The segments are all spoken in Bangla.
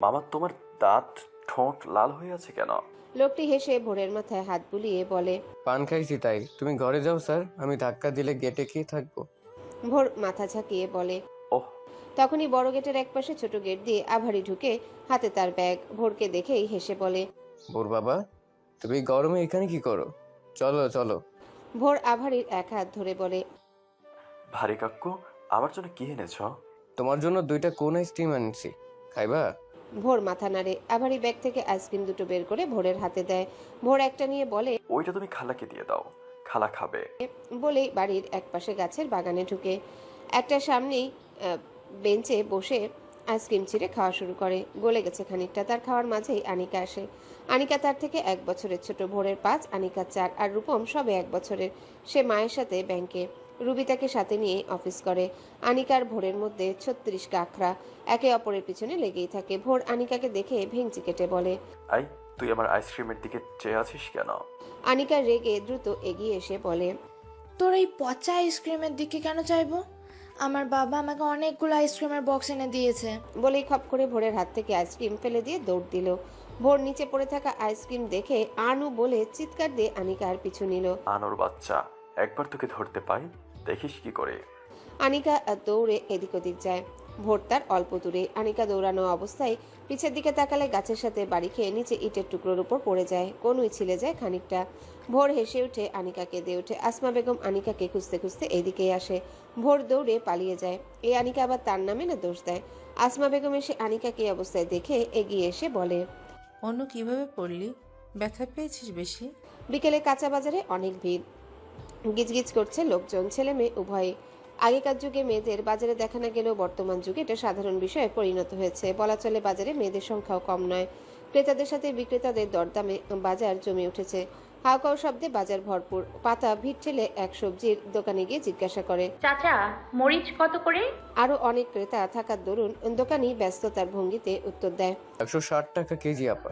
মামা তোমার দাঁত ঠোঁট লাল হয়ে আছে কেন? লোকটি হেসে ভোরের মাথায় হাত বুলিয়ে বলে পান খাইছি তাই। তুমি ঘরে যাও স্যার। আমি ধাক্কা দিলে গেটে কি থাকব। ভোর মাথা ঝাঁকিয়ে বলে ওহ। তখনই বড় গেটের একপাশে ছোট গেট দিয়ে আভারি ঢুকে হাতে তার ব্যাগ ভোরকে দেখেই হেসে বলে ভোর বাবা তুমি গরমে এখানে কি করো? চলো চলো। ভোর আভারির এক হাত ধরে বলে ভারী কাক্কু আমার জন্য কি এনেছ? তোমার জন্য দুইটা কোন আইসক্রিম আনছি খাইবা? ভোর মাথা নাড়ে। আভারি ব্যাগ থেকে আইসক্রিম দুটো বের করে ভোরের হাতে দেয়। ভোর একটা নিয়ে বলে ওইটা তুমি খালাকে দিয়ে দাও। খালা খাবে। বলেই বাড়ির একপাশে গাছের বাগানে ঢুকে। একটা সামনেই আহ, বেঞ্চে বসে আইসক্রিম ছিঁড়ে খাওয়া শুরু করে। গলে গেছে খানিকটা। তার খাওয়ার মাঝেই আনিকা আসে। আনিকা তার থেকে এক বছরের ছোট। ভোরের পাঁচ আনিকা চার আর রূপম সবে এক বছরের। সে মায়ের সাথে ব্যাংকে। রুবিতাকে সাথে নিয়ে অফিস করে। আনিকার ভোরের মধ্যে ছত্রিশ কাখরা একে অপরের পিছনে লেগেই থাকে। ভোর আনিকাকে দেখে ভেঙচি কেটে বলে আই তুই আমার আইসক্রিমের দিকে চেয়ে আছিস কেন? আনিকা রেগে দ্রুত এগিয়ে এসে বলে তোর এই পচা আইসক্রিমের দিকে কেন চাইব? আমার বাবা আমাকে অনেকগুলো আইসক্রিমের বক্স এনে দিয়েছে। বলেই খপ করে ভোরের হাত থেকে আইসক্রিম ফেলে দিয়ে দৌড় দিল। ভোর নিচে পড়ে থাকা আইসক্রিম দেখে আনু বলে চিৎকার দিয়ে আনিকার পিছু নিল। আনোর বাচ্চা একবার তোকে ধরতে পাই? দেখিস কি করে? আনিকা দৌড়ে এদিক ওদিক যায়। ভোর তার অল্প দূরে আনিকা দৌড়ানো অবস্থায় পিছের দিকে তাকালে গাছের সাথে বাড়ি খেয়ে নিচে ইটের টুকরোর উপর পড়ে যায় কোনুই ছিলে যায় খানিকটা। ভোর হেসে উঠে আনিকাকে দিয়ে ওঠে। আসমা বেগম আনিকাকে খুঁজতে খুঁজতে এদিকেই আসে। ভোর দৌড়ে পালিয়ে যায়। এই আনিকা আবার তার নামে না দোষ দেয়? আসমা বেগম এসে আনিকাকে এই অবস্থায় দেখে এগিয়ে এসে বলে অন্য কীভাবে পড়লি? ব্যথা পেয়েছিস বেশি? বিকেলে কাঁচা বাজারে অনেক ভিড়। গিজগিজ করছে লোকজন। ছেলে মেয়ে উভয়ে। আগেকার যুগে মেয়েদের বাজারে দেখা না গেলেও বর্তমান যুগে এটা সাধারণ বিষয়ে পরিণত হয়েছে। বলা চলে বাজারে মেয়েদের সংখ্যাও কম নয়। ক্রেতাদের সাথে বিক্রেতাদের দরদামে বাজার জমে উঠেছে। হাওকাও শব্দে বাজার ভরপুর। পাতা ভিড় ঠেলে এক সবজির দোকানে গিয়ে জিজ্ঞাসা করে চাচা মরিচ কত করে? আরও অনেক ক্রেতা থাকার দরুন দোকানি ব্যস্ততার ভঙ্গিতে উত্তর দেয় একশো ষাট টাকা কেজি আপা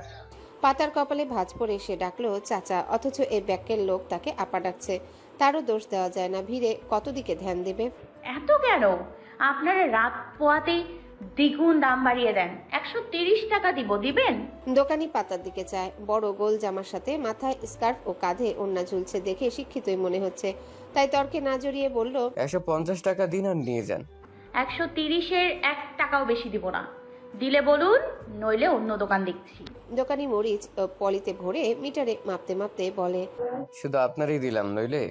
পাতার কপালে ভাঁজ পড়ে সে ডাকলো চাচা অথচ এই ব্যাকের লোক তাকে আপা ডাকছে। তারও দোষ দেওয়া যায় না। ভিড়ে কত দিকে ধ্যান দেবে? এত কেন? আপনারা রাত পোয়াতেই দ্বিগুণ দাম বাড়িয়ে দেন। একশো তিরিশ টাকা দিব দিবেন? দোকানি পাতার দিকে চায়। বড় গোল জামার সাথে মাথায় স্কার্ফ ও কাঁধে ওন্না ঝুলছে দেখে শিক্ষিতই মনে হচ্ছে। তাই তর্কে না জড়িয়ে বলল একশো পঞ্চাশ টাকা দিন আর নিয়ে যান। একশো তিরিশের এক টাকাও বেশি দিব না। দিলে বলুন নইলে অন্য দোকান দেখছি। দোকানি মরিচ পলিতে ভরে মিটারে মাপতে মাপতে বলে শুধু আপনারই দিলাম নইলে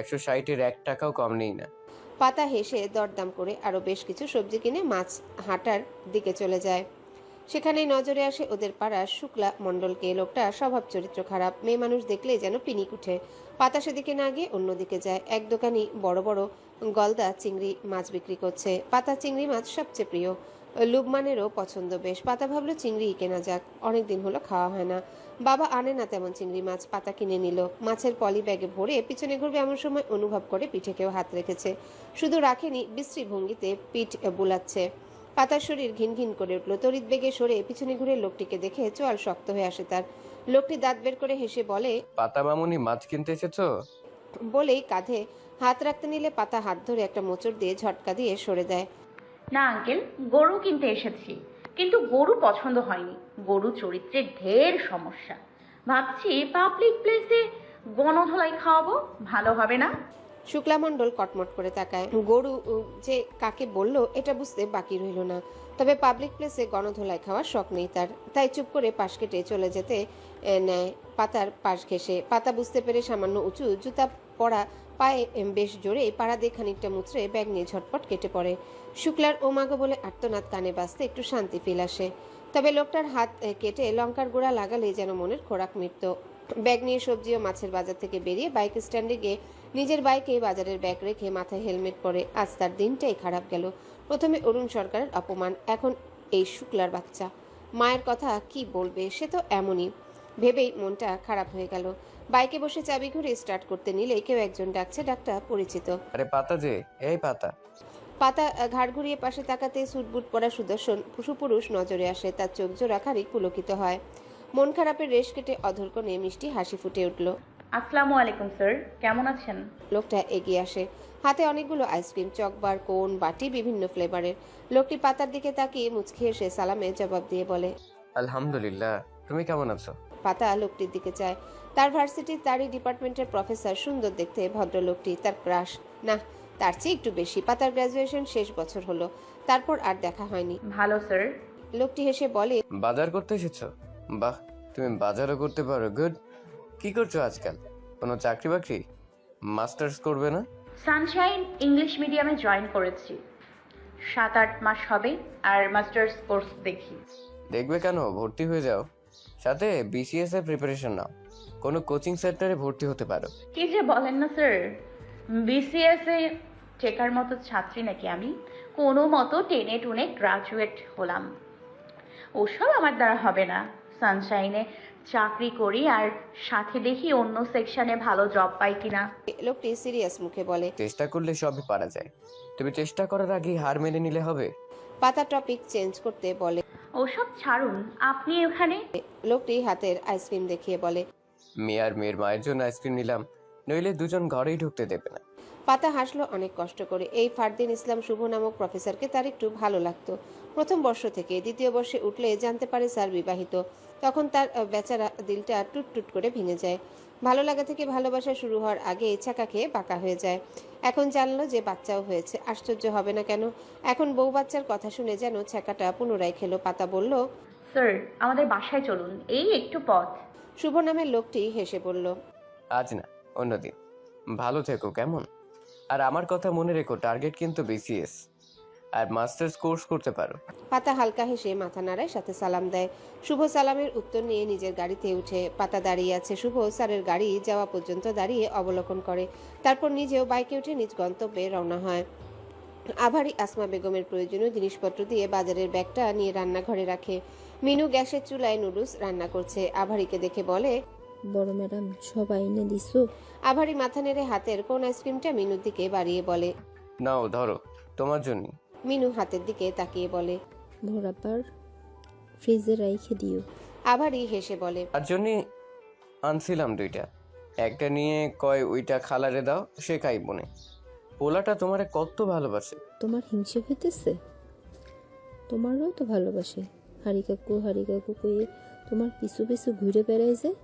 একশো ষাটের এক টাকাও কম নেই না। পাতা হেসে দরদাম করে আরও বেশ কিছু সবজি কিনে মাছ হাঁটার দিকে চলে যায়। সেখানেই নজরে আসে ওদের পাড়ার শুক্লা মণ্ডলকে। লোকটা স্বভাব চরিত্র খারাপ, মেয়ে মানুষ দেখলেই যেন পিনিক উঠে। পাতা সেদিকে না গিয়ে অন্যদিকে যায়। এক দোকানি বড় বড় গলদা চিংড়ি মাছ বিক্রি করছে। পাতা চিংড়ি মাছ সবচেয়ে প্রিয়। লুবমানেরও পছন্দ বেশ। পাতা ভাবলো চিংড়িই কেনা যাক অনেকদিন হলো খাওয়া হয় না। বাবা আনে না তেমন চিংড়ি মাছ পাতা কিনে নিল। মাছের পলি ব্যাগে ভরে পিছনে ঘুরবে এমন সময় অনুভব করে পিঠে কেউ হাত রেখেছে। শুধু রাখেনি বিশ্রী ভঙ্গিতে পিঠ বুলাচ্ছে। পাতার শরীর ঘিন ঘিন করে উঠল। তড়িৎ বেগে সরে পিছনে ঘুরে লোকটিকে দেখে চোয়াল শক্ত হয়ে আসে তার। লোকটি দাঁত বের করে হেসে বলে পাতা মামুনি মাছ কিনতে এসেছ? বলেই কাঁধে হাত রাখতে নিলে পাতা হাত ধরে একটা মোচড় দিয়ে ঝটকা দিয়ে সরে দেয় না, আঙ্কেল, গরু কিনতে এসেছি। কিন্তু গরু পছন্দ হয়নি। গরু চরিত্রের ঢের সমস্যা। ভাবছি পাবলিক প্লেসে গণধোলাই খাওয়াবো, ভালো হবে না। শুক্লামণ্ডল কটমট করে তাকায়। গরু যে কাকে বলল, এটা বুঝতে বাকি রইল না। তবে পাবলিক প্লেসে গণধোলাই খাওয়ার শখ নেই তার। তাই চুপ করে পাশ কেটে চলে যেতে নেয়। পাতার পাশ ঘেসে পাতা বুঝতে পেরে সামান্য উঁচু জুতা পরা পায়ে বেশ জোরে পাড়া দিয়ে খানিকটা মুচড়ে ব্যাগ নিয়ে ঝটপট কেটে পড়ে। শুক্লার ওমাগো বলে আর্তনাদ কানে বাজতে একটু শান্তি ফিল আসে। তবে লোকটার হাত কেটে লঙ্কার গোড়া লাগালে যেন মনের খোরাক মিটত। ব্যাগ নিয়ে সবজি ও মাছের বাজার থেকে বেরিয়ে বাইক স্ট্যান্ডে গিয়ে নিজের বাইকে বাজারের ব্যাগ রেখে মাথায় হেলমেট পরে আজ তার দিনটাই খারাপ গেল। প্রথমে অরুণ সরকারের অপমান, এখন এই শুক্লার বাচ্চা। মায়ের কথা কি বলবে, সে তো এমনই। ভেবেই মনটা খারাপ হয়ে গেল। বাইকে বসে চাবি ঘুরে স্টার্ট করতে নিলে কেউ একজন ডাকছে, ডাকটা পরিচিত। আরে পাতা যে, এই পাতা। পাতা ঘাড় ঘুরিয়ে পাশে তাকাতে সুটবুট পরা সুদর্শন পুরুষ নজরে আসে তার চোখ জোড়া খানিক পুলকিত হয়। মন খারাপের রেশ কেটে অধর কোণে মিষ্টি হাসি ফুটে উঠল। আসসালামু আলাইকুম স্যার। কেমন আছেন? লোকটা এগিয়ে আসে। হাতে অনেকগুলো আইসক্রিম চকবার কোন বাটি বিভিন্ন ফ্লেভারের। লোকটি পাতার দিকে তাকিয়ে মুচকি এসে সালামে জবাব দিয়ে বলে আলহামদুলিল্লাহ তুমি কেমন আছো? পাতা লোকটির দিকে চায়। তার ভার্সিটির তারই ডিপার্টমেন্টের প্রফেসর সুন্দর দেখতে ভদ্রলোকটি তার ক্রাশ। না তার চেয়ে একটু বেশি। পাতার গ্র্যাজুয়েশন শেষ বছর হলো। তারপর আর দেখা হয়নি। ভালো স্যার লোকটি হেসে বলে বাজার করতে এসেছ? বাহ তুমি বাজারও করতে পারো গুড কি করছ আজকাল? কোনো চাকরি বাকরি? মাস্টার্স করবে না? সানশাইন ইংলিশ মিডিয়ামে জয়েন করেছি। সাত আট মাস হবে আর মাস্টার্স কোর্স দেখি। দেখবে কেন? ভর্তি হয়ে যাও। সাথে বিসিএস এর প্রিপারেশন নাও। কোনো কোচিং সেন্টারে ভর্তি হতে পারো। কি যে বলেন না স্যার বিসিএস এ টেকার মতো ছাত্রী নাকি আমি? কোনো মতো টেনে টুনে গ্রাজুয়েট হলাম। ওসব আমার দ্বারা হবে না। সানশাইনে চাকরি করি আর সাথে দেখি অন্য সেকশনে ভালো জব পাই কিনা। লোকটি সিরিয়াস মুখে বলে চেষ্টা করলে সবই পারা যায়। তুমি চেষ্টা করার আগেই হার মেনে নিলে হবে। পাতা টপিক চেঞ্জ করতে বলে ওসব ছাড়ুন আপনি ওখানে লোকটি হাতের আইসক্রিম দেখিয়ে বলে মেয়ে আর মেয়ের মায়ের জন্য আইসক্রিম নিলাম। নইলে দুজন ঘরেই ঢুকতে দেবে না। পাতা হাসলো অনেক কষ্ট করে। এই ফারদিন ইসলাম শুভ নামক প্রফেসরকে তার একটু ভালো লাগতো। প্রথম বর্ষ থেকে দ্বিতীয় বর্ষে উঠলে জানতে পারে স্যার বিবাহিত। তখন তার বেচারা দিলটা টুট টুট করে ভেঙে যায়। ভালো লাগা থেকে ভালোবাসা শুরু হওয়ার আগে ছাকা খেয়ে বাঁকা হয়ে যায়। এখন জানলো যে বাচ্চাও হয়েছে। আশ্চর্য হবে না কেন? এখন বউ বাচ্চার কথা শুনে যেন ছ্যাঁকাটা পুনরায় খেলো। পাতা বলল স্যার আমাদের বাসায় চলুন। এই একটু পথ। শুভ নামের লোকটি হেসে বলল আজ না। অন্যদিন। ভালো থেকো, কেমন? আর আমার কথা মনে রেখো, টার্গেট কিন্তু বিসিএস আর মাস্টার্স কোর্স করতে পারো। পাতা হালকা হেসে মাথা নাড়ায়, সাথে সালাম দেয়। শুভ সালামের উত্তর নিয়ে নিজের গাড়িতে উঠে পাতা দাঁড়িয়ে আছে শুভ। স্যারের গাড়ি যাওয়া পর্যন্ত দাঁড়িয়ে অবলোকন করে। তারপর নিজেও বাইকে উঠে নিজ গন্তব্যে রওনা হয়। আভারি আসমা বেগমের প্রয়োজনীয় জিনিসপত্র দিয়ে বাজারের ব্যাগটা নিয়ে রান্নাঘরে রাখে। মিনু গ্যাসের চুলায় নুডলস রান্না করছে। আভারিকে দেখে বলে বড় ম্যাডাম সবাই এনে দিছো? আভারি মাথা নেড়ে হাতের কোন আইসক্রিমটা মিনুর দিকে বাড়িয়ে বলে। নাও ধরো তোমার জন্য। মিনু হাতের দিকে তাকিয়ে বলে। ভরাবার ফ্রিজে রাইখে দিও। আভারি হেসে বলে। তার জন্য আনছিলাম দুইটা। একটা নিয়ে কয় ওইটা খালারে দাও সে খাই মনে। পোলাটা তোমারে কত ভালোবাসে। তোমার হিংসে হইতেছে? তোমারও তো ভালোবাসে। হারি কাকু হারি কাকু কইয়ে তোমার পিছু পিছু ঘুরে বেড়ায় যে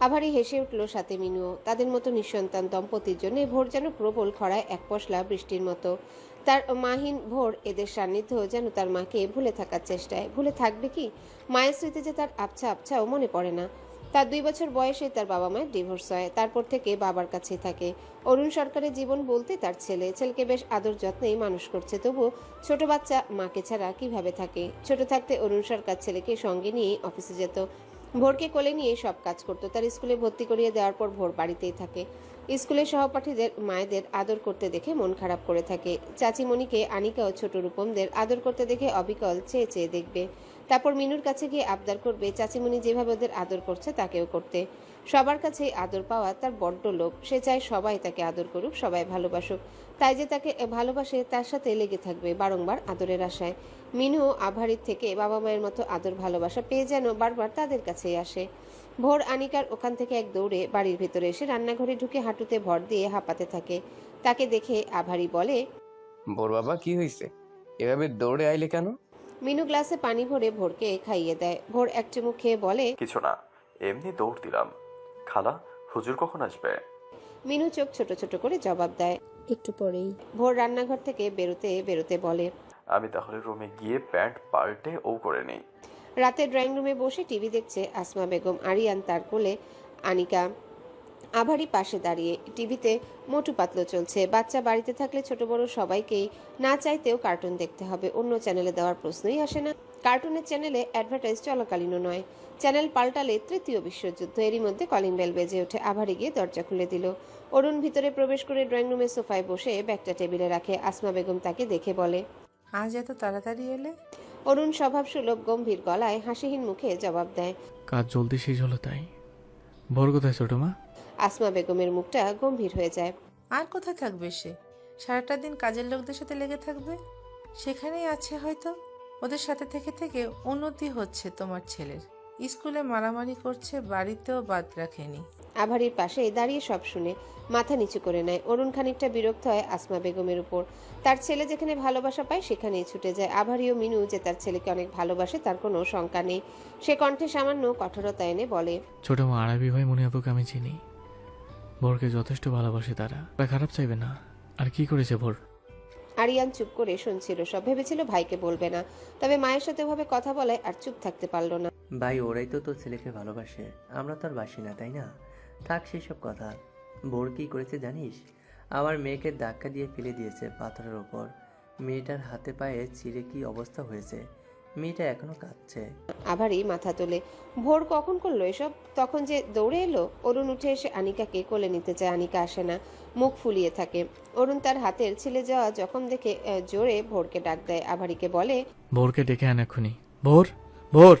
আভারি হেসে উঠল সাথে মিনুও তাদের মতো নিঃসন্তান দম্পতির জন্য ভোর যেন প্রবল খরায় এক পশলা বৃষ্টির মতো। তার মাহিন ভোর এদের সান্নিধ্য যেন তার মাকে ভুলে থাকার চেষ্টায়। ভুলে থাকবে কি? মায়ের স্মৃতি যে তার আবছা আবছাও মনে পড়ে না। তার দুই বছর বয়সে তার বাবা মায়ের ডিভোর্স হয়। তারপর থেকে বাবার কাছেই থাকে। অরুণ সরকারের জীবন বলতে তার ছেলে। ছেলেকে বেশ আদর যত্নেই মানুষ করছে। তবু ছোট বাচ্চা মাকে ছাড়া কীভাবে থাকে? ছোট থাকতে অরুণ সরকার ছেলেকে সঙ্গে নিয়ে অফিসে যেত। ভোরকে কোলে নিয়ে সব কাজ করতো। তার স্কুলে ভর্তি করিয়ে দেওয়ার পর ভোর বাড়িতেই থাকে। স্কুলের সহপাঠীদের, মায়েদের আদর করতে দেখে মন খারাপ করে থাকে। চাচিমণিকে আনিকা ও ছোট রূপমদের আদর করতে দেখে অবিকল চেয়ে চেয়ে দেখবে। তারপর মিনুর কাছে গিয়ে আবদার করবে, চাচিমণি যেভাবে ওদের আদর করছে তাকেও করতে। সবার কাছেই আদর পাওয়া তার বড্ড লোভ। সে চায় সবাই তাকে আদর করুক, সবাই ভালোবাসুক। তাই যে তাকে ভালোবাসে তার সাথে লেগে থাকবে বারংবার আদরের আশায়। মিনু আভারির থেকে বাবা মায়ের মতো আদর ভালোবাসা পেয়ে যেন বারবার তাদের কাছেই আসে। ভোর আনিকার ওখান থেকে এক দৌড়ে বাড়ির ভেতরে এসে রান্নাঘরে ঢুকে হাঁটুতে ভর দিয়ে হাঁপাতে থাকে। তাকে দেখে আভারি বলে বোর বাবা কি হয়েছে? এভাবে দৌড়ে আইলে কেন? মিনু গ্লাসে পানি ভরে ভোরকে খাইয়ে দেয়। ভোর এক চুমুক খেয়ে বলে কিছু না এমনি দৌড় দিলাম। খালা হুজুর কখন আসবে? মিনু চোখ ছোট ছোট করে জবাব দেয়। একটু পরেই। ভোর রান্নাঘর থেকে বেরোতে বেরোতে বলে আমি তাহলে রুমে গিয়ে প্যান্ট পাল্টে ও করে নেই। রাতে ড্রয়িং রুমে বসে টিভি দেখছে আসমা বেগম, আরিয়ান তার কোলে, আনিকা আভারি পাশে দাঁড়িয়ে। টিভিতে মোটু পাতলো চলছে। বাচ্চা বাড়িতে থাকলে ছোট বড় সবাইকেই না চাইতেও কার্টুন দেখতে হবে। অন্য চ্যানেলে দেওয়ার প্রশ্নই আসে না। কার্টুনের চ্যানেলে অ্যাডভার্টাইজ চলাকালীনও নয়। চ্যানেল পাল্টালে তৃতীয় বিশ্বযুদ্ধ। এরই মধ্যে কলিং বেল বেজে ওঠে। আভারি গিয়ে দরজা খুলে দিল। অরুণ ভিতরে প্রবেশ করে ড্রয়িং রুমের সোফায় বসে ব্যাগটা টেবিলে রাখে। আসমা বেগম তাকে দেখে বলে আজ এত তাড়াতাড়ি এলে? অরুণ স্বভাব সুলভ গম্ভীর গলায় হাসিহীন মুখে জবাব দেয়। কাজ জলদি শেষ হলো তাই। কোথায় ছোট মা? আসমা বেগমের মুখটা গম্ভীর হয়ে যায়। আর কোথায় থাকবে সে? সারাটা দিন কাজের লোকদের সাথে লেগে থাকবে? সেখানেই আছে হয়তো? ওদের সাথে থেকে থেকে উন্নতি হচ্ছে তোমার ছেলের। স্কুলে মারামারি করছে বাড়িতেও বাদ রাখেনি। আভারির পাশে দাঁড়িয়ে সব শুনে মাথা নিচু করে নেয়। অরুণ খানিকটা বিরক্ত হয় আসমা বেগমের উপর। তার ছেলে যেখানে ভালোবাসা পায় সেখানেই ছুটে যায়। আভারি ও মিনু যে তার ছেলেকে অনেক ভালোবাসে তার কোনো শঙ্কা নেই। সে কণ্ঠে সামান্য কঠোরতা এনে বলে ছোট মা আরবি ভাই মনি আপুকে আমি চিনি। ভোরকে যথেষ্ট ভালোবাসে তারা। তারা খারাপ চাইবে না। আর কি করেছে ভোর? আরিয়ান চুপ করে শুনছিল। সব ভেবেছিল ভাইকে বলবে না। তবে মায়ের সাথে ওভাবে কথা বলে আর চুপ থাকতে পারল না। ভাই ওরাই তো তোর ছেলেকে ভালোবাসে। আমরা তো আর বাসি না তাই না? থাক সেসব কথা। বোর কি করেছে জানিস? আমার মেয়েকে ধাক্কা দিয়ে ফেলে দিয়েছে পাথরের ওপর। মেয়েটার হাতে পায়ে চিড়ে কি অবস্থা হয়েছে? মেয়েটা এখনও কাঁদছে। আবারই মাথা তোলে। ভোর কখন করল এসব? তখন যে দৌড়ে এলো অরুণ উঠে এসে আনিকাকে কোলে নিতে চায়। আনিকা আসে না। মুখ ফুলিয়ে থাকে। অরুণ তার হাতের ছিলে যাওয়া জখম দেখে আহ, জোরে ভোরকে ডাক দেয়। আভারিকে বলে ভোরকে ডেকে আন এক্ষুনি। ভোর ভোর।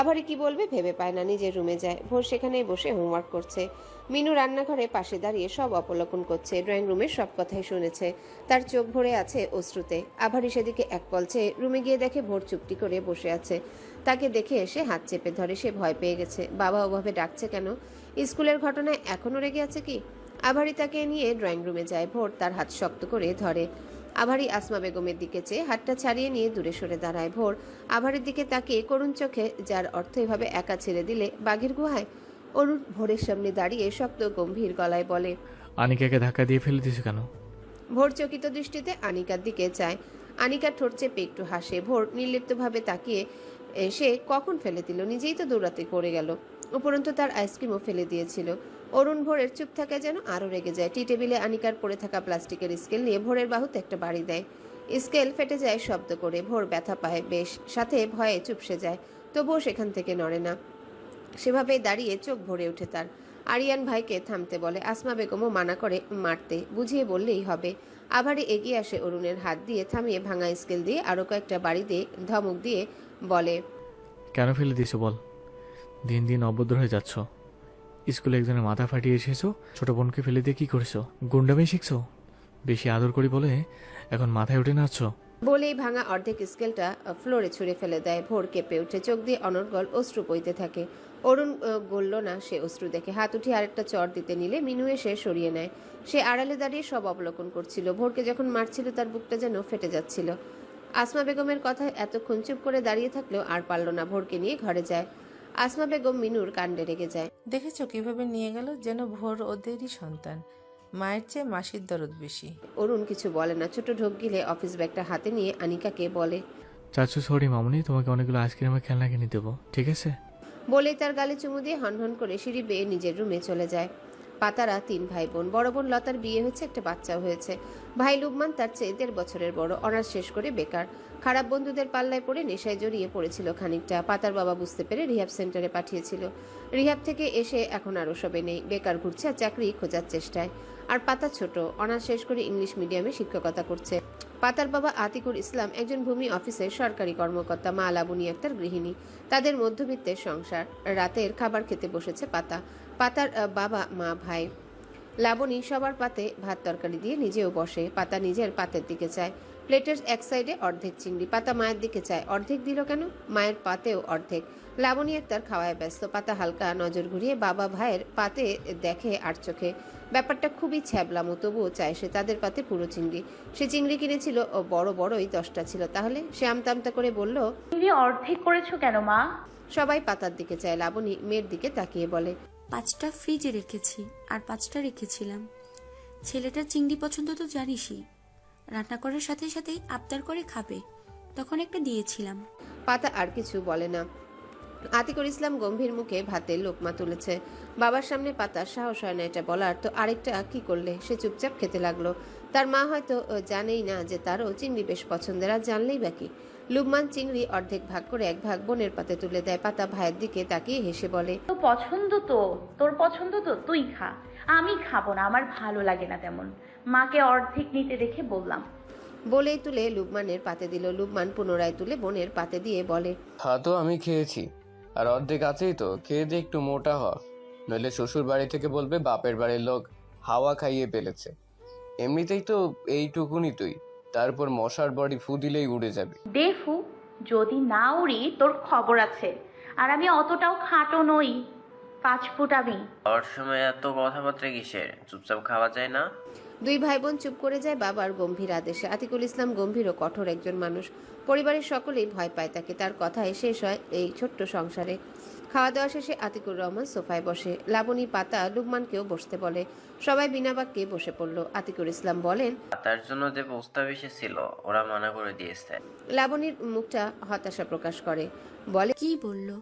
আভারি কি বলবে ভেবে পায় না, নিজের রুমে যায়। ভোর সেখানেই বসে হোমওয়ার্ক করছে। মিনু রান্নাঘরে পাশে দাঁড়িয়ে সব অবলোকন করছে ড্রয়িং রুমের সব কথাই শুনেছে। তার চোখ ভরে আছে অশ্রুতে। আভারি সেদিকে এক পলছে রুমে গিয়ে দেখে ভোর চুপটি করে বসে আছে। তাকে দেখে এসে হাত চেপে ধরে সে ভয় পেয়ে গেছে। বাবা ওভাবে ডাকছে কেন? স্কুলের ঘটনায় এখনও রেগে আছে কি? আভারি তাকে নিয়ে ড্রয়িং রুমে যায়। ভোর তার হাত শক্ত করে ধরে। আভারি আসমা বেগমের দিকে চেয়ে হাতটা ছাড়িয়ে নিয়ে দূরে সরে দাঁড়ায় ভোর। আভারের দিকে তাকিয়ে করুণ চোখে যার অর্থ এভাবে একা ছেড়ে দিলে বাঘের গুহায় অরুণ ভোরের সামনে দাঁড়িয়ে শক্ত গম্ভীর গলায় বলে আনিকাকে ধাক্কা দিয়ে ফেলে দিয়েছে কেন? ভোর চকিত দৃষ্টিতে আনিকার দিকে চায়। আনিকা ঠোঁট চেপে একটু হাসে। ভোর নির্লিপ্তভাবে তাকিয়ে এ, সে কখন ফেলে দিল? নিজেই তো দৌড়াতে করে গেল। উপরন্তু তার আইসক্রিমও ফেলে দিয়েছিল। অরুণ ভোরের চুপ থাকা যেন আরও রেগে যায়। টি টেবিলে আনিকার পড়ে থাকা প্লাস্টিকের স্কেল নিয়ে ভোরের বাহুতে একটা বাড়ি দেয়। স্কেল ফেটে যায় শব্দ করে। ভোর ব্যথা পায় বেশ, সাথে ভয়ে চুপসে যায়। তবুও সেখান থেকে নড়ে না। সেভাবেই দাঁড়িয়ে চোখ ভরে ওঠে তার। আরিয়ান ভাইকে থামতে বলে, আসমা বেগমও মানা করে মারতে। বুঝিয়ে বললেই হবে। আবারই এগিয়ে আসে অরুণের হাত দিয়ে থামিয়ে ভাঙা স্কেল দিয়ে আরও কয়েকটা বাড়ি দিয়ে ধমক দিয়ে বলে, কেন ফেলে দিয়েছ বল? দিন দিন অভদ্র হয়ে যাচ্ছ। স্কুলে একজনের মাথা ফাটিয়ে এসেছ, ছোট বোনকে ফেলে দিয়ে কি করেছ? গুন্ডামি শিখছো? বেশি আদর করি বলে এখন মাথায় উঠে নাচছ? বলেই ভাঙা অর্ধেক স্কেলটা ফ্লোরে ছুঁড়ে ফেলে দেয়, ভোর কেঁপে উঠে, চোখ দিয়ে অনর্গল অশ্রু বইতে থাকে। অরুণ গলল না, সে অশ্রু দেখে। হাত উঠিয়ে আরেকটা চর দিতে নিলে মিনু এসে সরিয়ে নেয়। সে আড়ালে দাঁড়িয়ে সব অবলোকন করছিল। ভোরকে যখন মারছিল, তার বুকটা যেন ফেটে যাচ্ছিল। আসমা বেগমের কথায় এতক্ষণ চুপ করে দাঁড়িয়ে থাকলেও আর পারল না, ভোরকে নিয়ে ঘরে যায়। আসমা বেগম মিনুর কাণ্ডে রেগে যায়। দেখেছ কীভাবে নিয়ে গেল যেন ভোর ওদেরই সন্তান। মায়ের চেয়ে মাসির দরদ বেশি। অরুণ কিছু বলে না ছোট ঢোক গিলে অফিস ব্যাগটা হাতে নিয়ে আনিকাকে বলে চাচ্ছু সরি মামনি তোমাকে অনেকগুলো আইসক্রিমের খেলনা কিনে দেবো ঠিক আছে? বলেই তার গালে চুমু দিয়ে হনহন করে সিঁড়ি বেয়ে নিজের রুমে চলে যায়। পাতারা তিন ভাই বোন বড় বোন লতার বিয়ে হয়েছে একটা বাচ্চাও হয়েছে। ভাই লুকমান তার চেয়ে দেড় বছরের বড় অনার্স শেষ করে বেকার। খারাপ বন্ধুদের পাল্লায় পড়ে নেশায় জড়িয়ে পড়েছিল খানিকটা। পাতার বাবা বুঝতে পেরে রিহাব সেন্টারে পাঠিয়েছিল। রিহাব থেকে এসে এখন আর ওসবে নেই। বেকার ঘুরছে আর চাকরি খোঁজার চেষ্টায়। আর পাতা ছোট, অনার্স শেষ করে ইংলিশ মিডিয়ামে শিক্ষকতা করছে। পাতার বাবা আতিকুর ইসলাম একজন ভূমি অফিসের সরকারি কর্মকর্তা, মা লাবণী আক্তার গৃহিণী। তাদের মধ্যবিত্তের সংসার। রাতের খাবার খেতে বসেছে পাতা। পাতার বাবা, মা, ভাই। লাবণী সবার পাতে ভাত তরকারি দিয়ে নিজেও বসে। পাতা নিজের পাতের দিকে চায়। প্লেটের এক সাইডে অর্ধেক চিংড়ি পাতা মায়ের দিকে চায় অর্ধেক দিল কেন? মায়ের পাতেও অর্ধেক। লাবণী আক্তার খাওয়ায় ব্যস্ত পাতা হালকা নজর ঘুরিয়ে বাবা ভাইয়ের পাতে দেখে আর চোখে। ব্যাপারটা খুবই ছ্যাবলামো তবুও চায় সে তাদের পাতে পুরো চিংড়ি। সে চিংড়ি কিনেছিল ও বড় বড়ই দশটা ছিল। তাহলে সে আমতামতা করে বলল চিংড়ি অর্ধেক করেছ কেন মা? সবাই পাতার দিকে চায় লাবণী মেয়ের দিকে তাকিয়ে বলে পাঁচটা ফ্রিজে রেখেছি আর পাঁচটা রেখেছিলাম। ছেলেটার চিংড়ি পছন্দ তো জানিসই রান্না করার সাথে সাথেই আবদার করে খাবে। তখন একটা দিয়েছিলাম। পাতা আর কিছু বলে না। আতিকুর ইসলাম গম্ভীর মুখে ভাতে লোকমা তুলেছে। বাবার সামনে পাতা সাহস হয় না এটা বলার। তো আরেকটা কি করলে? সে চুপচাপ খেতে লাগল। তার মা হয়তো জানেই না যে তারও চিংড়ি বেশ পছন্দের আর জানলেই বাকি লুকমান চিংড়ি অর্ধেক ভাগ করে এক ভাগ বোনের পাতে তুলে দেয়। পাতা ভাইয়ের দিকে তাকিয়ে হেসে বলে তো পছন্দ তো তোর পছন্দ তো তুই খা। আমি খাব না আমার ভালো লাগে না তেমন। মাকে অর্ধেক নিতে দেখে বললাম। বলেই তুলে লুকমানের পাতে দিল। লুকমান পুনরায় তুলে বোনের পাতে দিয়ে বলে হ্যাঁ তো আমি খেয়েছি আর অর্ধেক আছেই তো খেয়ে দিয়ে একটু মোটা হ। নইলে শ্বশুর বাড়ি থেকে বলবে বাপের বাড়ির লোক হাওয়া খাইয়ে ফেলেছে। এমনিতেই তো এইটুকুনি তুই তারপর মশার বডি ফু দিলেই উড়ে যাবে। দেখু যদি না উড়ি তোর খবর আছে আর আমি অতটাও খাটো নই। পাঁচ ফুট আমি। খাওয়ার সময় এত কথাবার্তা কিসের? চুপচাপ খাওয়া যায় না? দুই ভাই বোন চুপ করে যায় বাবার গম্ভীর আদেশে। আতিকুল ইসলাম গম্ভীর ও কঠোর একজন মানুষ। পরিবারের সকলেই ভয় পায় তাকে। তার কথায় শেষ হয় এই ছোট্ট সংসারে। খাওয়া দাওয়া শেষে আতিকুর রহমান সোফায় বসে। লাবণী পাতা লুকমানকেও বসতে বলে। সবাই বিনা বাক্যে বসে পড়ল। আতিকুর ইসলাম বলেন তার জন্য যে প্রস্তাব এসেছিল ওরা মানা করে দিয়েছে। লাবণীর মুখটা হতাশা প্রকাশ করে। বলে কি বলল?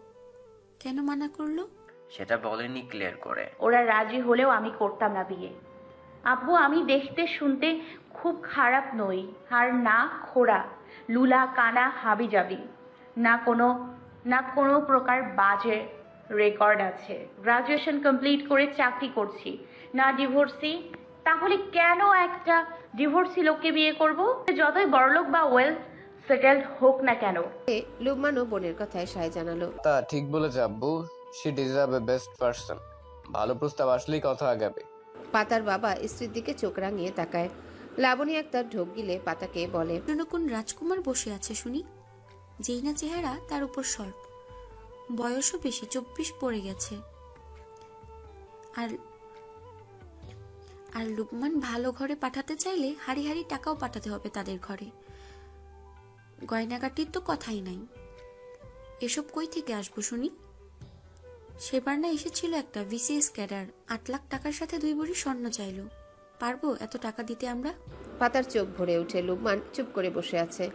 কেন মানা করল? সেটা বলেনি ক্লিয়ার করে। ওরা রাজি হলেও আমি করতাম না বিয়ে। আব্বু আমি দেখতে শুনতে খুব খারাপ নই। আর না খোড়া লুলা কানা হাবি যাবি না কোনো না কোনো প্রকার বাজে রেকর্ড আছে। গ্রাজুয়েশন কমপ্লিট করে চাকরি করছি। না ডিভোর্সি তাহলে কেন একটা ডিভোর্সি লোককে বিয়ে করব? যতই বড়লোক বা ওয়েল সেটেলড হোক না কেন। লুকমানও বোনের কথায় সায় জানালো। তা ঠিক বলেছে আব্বু she deserve a best person ভালো প্রস্তাব আসলেই কথা আগাবে। পাতার বাবা স্ত্রীর দিকে চোখ রাঙিয়ে তাকায়। লাবণী একটা ঢোক গিলে পাতাকে বলে কোন রাজকুমার বসে আছে শুনি। যেই না চেহারা তার উপর শর্ট বয়সও বেশি, চব্বিশ পড়ে গেছে। আর আর লুকমান ভালো ঘরে পাঠাতে চাইলে হাড়ি হাড়ি টাকাও পাঠাতে হবে তাদের ঘরে। গয়নাগাটির তো কথাই নাই। এসব কই থেকে আসব শুনি? সেবার না এসেছিল একটা বিসিএস ক্যাডার। আট লাখ টাকার সাথে দুই বড়ি স্বর্ণ চাইলো। পারব এত টাকা দিতে আমরা? পাতার চোখ ভরে উঠে লুকমান চুপ করে বসে আছে।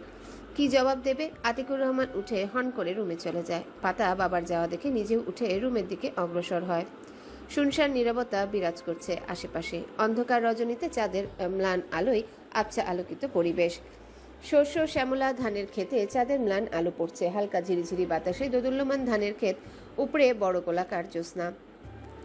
কি জবাব দেবে? আতিকুর রহমান উঠে হন করে রুমে চলে যায়। পাতা বাবার যাওয়া দেখে নিজেও উঠে রুমের দিকে অগ্রসর হয়। শুনশান নীরবতা বিরাজ করছে আশেপাশে। অন্ধকার রজনীতে চাঁদের ম্লান আলোয় আবছা আলোকিত পরিবেশ। শস্য, শ্যামলা ধানের ক্ষেতে চাঁদের ম্লান আলো পড়ছে। হালকা ঝিরিঝিরি বাতাসে দোদুল্যমান ধানের ক্ষেত। উপরে বড় গোলাকার জ্যোৎস্না।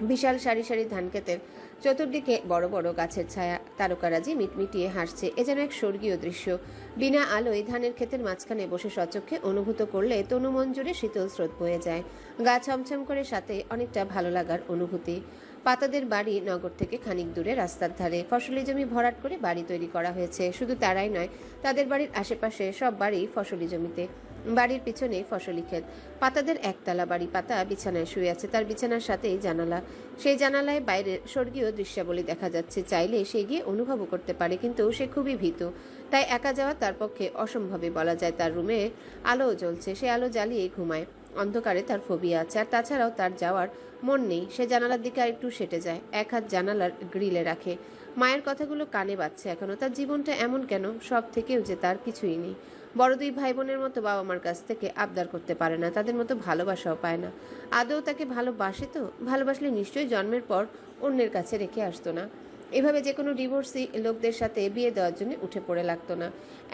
বিশাল সারি সারি ধান ক্ষেতের চতুর্দিকে বড় বড় গাছের ছায়া, তারকারাজি মিটমিটিয়ে হাসছে এ যেন এক স্বর্গীয় দৃশ্য। বিনা আলোয় ধানের ক্ষেতের মাঝখানে বসে সচক্ষে অনুভূত করলে তনু জুড়ে শীতল স্রোত বয়ে যায়। গা ছমছম করে সাথে অনেকটা ভালো লাগার অনুভূতি। পাতাদের বাড়ি নগর থেকে খানিক দূরে রাস্তার ধারে। ফসলি জমি ভরাট করে বাড়ি তৈরি করা হয়েছে। শুধু তারাই নয়, তাদের বাড়ির আশেপাশে সব বাড়ি ফসলি জমিতে। বাড়ির পিছনে ফসলি ক্ষেত। পাতাদের একতলা বাড়ি পাতা বিছানায় শুয়ে আছে। তার বিছানার সাথেই জানালা। সেই জানালায় বাইরের স্বর্গীয় দৃশ্যাবলী দেখা যাচ্ছে। চাইলে সে গিয়ে অনুভবও করতে পারে, কিন্তু সে খুবই ভীত। তাই একা যাওয়া তার পক্ষে অসম্ভবই বলা যায়। তার রুমে আলোও জ্বলছে। সে আলো জ্বালিয়ে ঘুমায়। অন্ধকারে তার ফোবিয়া আছে। আর তাছাড়াও তার যাওয়ার মন নেই। সে জানালার দিকে আরেকটু সেটে যায়। এক হাত জানালার গ্রিলে রাখে। মায়ের কথাগুলো কানে বাজছে এখনও। তার জীবনটা এমন কেন? সব থেকেও যে তার কিছুই নেই। বড় দুই ভাই বোনের মতো বাবা মার কাছ থেকে আবদার করতে পারে না, তাদের মতো ভালোবাসাও পায় না। আদৌ তাকে ভালোবাসে তো? ভালোবাসলে নিশ্চয়ই জন্মের পর অন্যের কাছে রেখে আসতো না। এভাবে যে কোনো ডিভোর্সি লোকদের সাথে বিয়ে দেওয়ার জন্য উঠে পড়ে লাগতো না।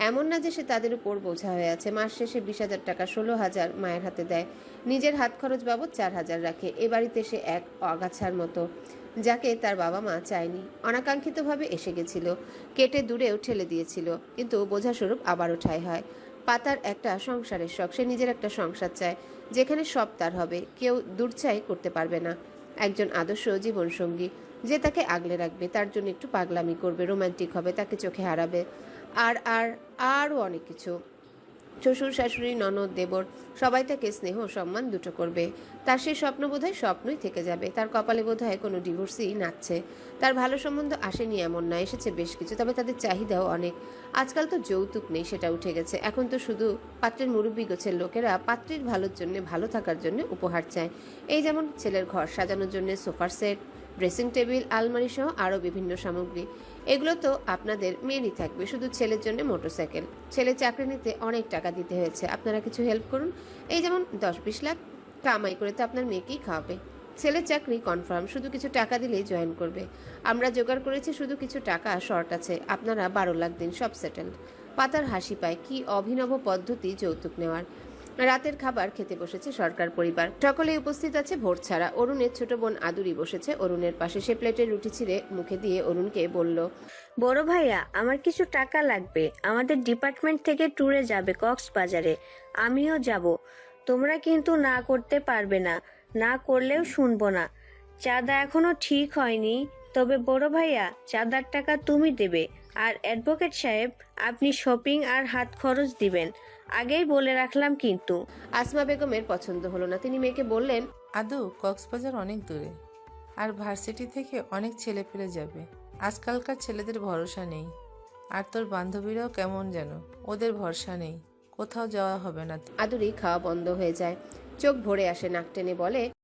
এমন না যে সে তাদের উপর বোঝা হয়ে আছে। মাস শেষে বিশ হাজার টাকা ষোলো হাজার মায়ের হাতে দেয়। নিজের হাত খরচ বাবদ চার হাজার রাখে। এ বাড়িতে সে এক অগাছার মতো। যাকে তার বাবা মা চায়নি। অনাকাঙ্ক্ষিতভাবে এসে গেছিল। কেটে দূরেও ঠেলে দিয়েছিল। কিন্তু বোঝাস্বরূপ আবারও ঠাই হয়। পাতার একটা সংসারের শখ, সে নিজের একটা সংসার চায়, যেখানে সব তার হবে। কেউ দূরচাই করতে পারবে না। একজন আদর্শ জীবনসঙ্গী, যে তাকে আগলে রাখবে, তার জন্য একটু পাগলামি করবে, রোমান্টিক হবে, তাকে চোখে হারাবে। আর আর, আরও অনেক কিছু। শ্বশুর, শাশুড়ি, ননদ, দেবর, সবাই তাকে স্নেহ সম্মান দুটো করবে। তার সেই স্বপ্ন বোধহয় স্বপ্নই থেকে যাবে। তার কপালে বোধহয় কোনো ডিভোর্সই নাচছে। তার ভালো সম্বন্ধ আসেনি এমন না, এসেছে বেশ কিছু, তবে তাদের চাহিদাও অনেক। আজকাল তো যৌতুক নেই, সেটা উঠে গেছে। এখন তো শুধু পাত্রের মুরব্বী গোছের লোকেরা পাত্রীর ভালোর জন্য, ভালো থাকার জন্য উপহার চায়। এই যেমন ছেলের ঘর সাজানোর জন্য সোফার সেট ড্রেসিং টেবিল, আলমারি সহ আরও বিভিন্ন সামগ্রী। এগুলো তো আপনাদের মেয়েরই থাকবে, শুধু ছেলের জন্য মোটরসাইকেল। ছেলে চাকরি নিতে অনেক টাকা দিতে হয়েছে, আপনারা কিছু হেল্প করুন। এই যেমন দশ বিশ লাখ কামাই করে তো আপনার মেয়েকেই খাওয়াবে। ছেলের চাকরি কনফার্ম শুধু কিছু টাকা দিলেই জয়েন করবে। আমরা জোগাড় করেছি, শুধু কিছু টাকা শর্ট আছে, আপনারা বারো লাখ দিন সব সেটেল পাতার হাসি পায়, কি অভিনব পদ্ধতি যৌতুক নেওয়ার। রাতের খাবার খেতে বসেছে সরকার পরিবার। সকলে উপস্থিত আছে ভোর ছাড়া। অরুণের ছোট বোন আদুরি বসেছে। অরুণের পাশে সে প্লেটে রুটি ছিঁড়ে মুখে দিয়ে অরুণকে বলল, বড় ভাইয়া, আমার কিছু টাকা লাগবে। আমাদের ডিপার্টমেন্ট থেকে ট্যুরে যাবে কক্সবাজারে। আমিও যাব। তোমরা কিন্তু না করতে পারবে না। না করলেও শুনব না। চাঁদা এখনও ঠিক হয়নি। তবে বড় ভাইয়া, চাঁদার টাকা তুমি দেবে। আর অ্যাডভোকেট সাহেব, আপনি শপিং আর হাত খরচ দিবেন। আগেই বলে রাখলাম কিন্তু। আসমা বেগমের পছন্দ হলো না। তিনি মেয়েকে বললেন আদৌ কক্সবাজার অনেক দূরে। আর ভার্সিটি থেকে অনেক ছেলে পেলে যাবে। আজকালকার ছেলেদের ভরসা নেই। আর তোর বান্ধবীরাও কেমন যেন? ওদের ভরসা নেই। কোথাও যাওয়া হবে না। আদুরি খাওয়া বন্ধ হয়ে যায়। চোখ ভরে আসে নাক টেনে বলে